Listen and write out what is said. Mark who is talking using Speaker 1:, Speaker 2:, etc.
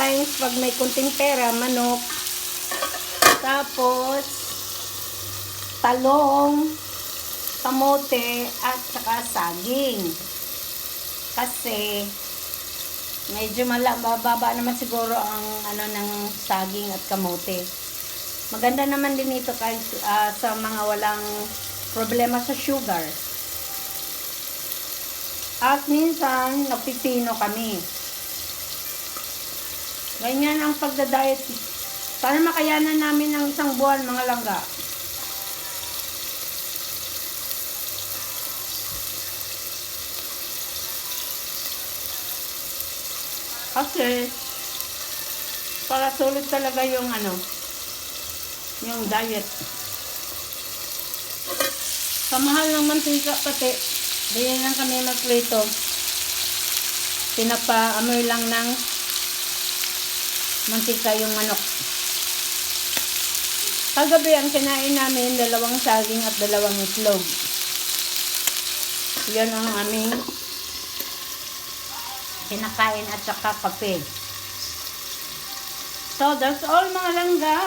Speaker 1: sometimes pag may kunting pera, manok. Tapos, talong, kamote, at saka saging. Kasi, medyo mala, bababa naman siguro ang ano ng saging at kamote. Maganda naman din ito kahit ah, sa mga walang problema sa sugar. At minsan, napipino kami. Ganyan ang pagda-diet. Sana makayanan namin ng isang buwan mga langga. Kasi, para sulit talaga yung ano, yung diet. Sa mahal ng mantika pati, ganyan lang kami magprito. Pinapaamoy lang ng mantika yung manok. Kagabi ang kinain namin, dalawang saging at dalawang itlog. Yan ang aming kinakain at saka kape. So, that's all mga langga.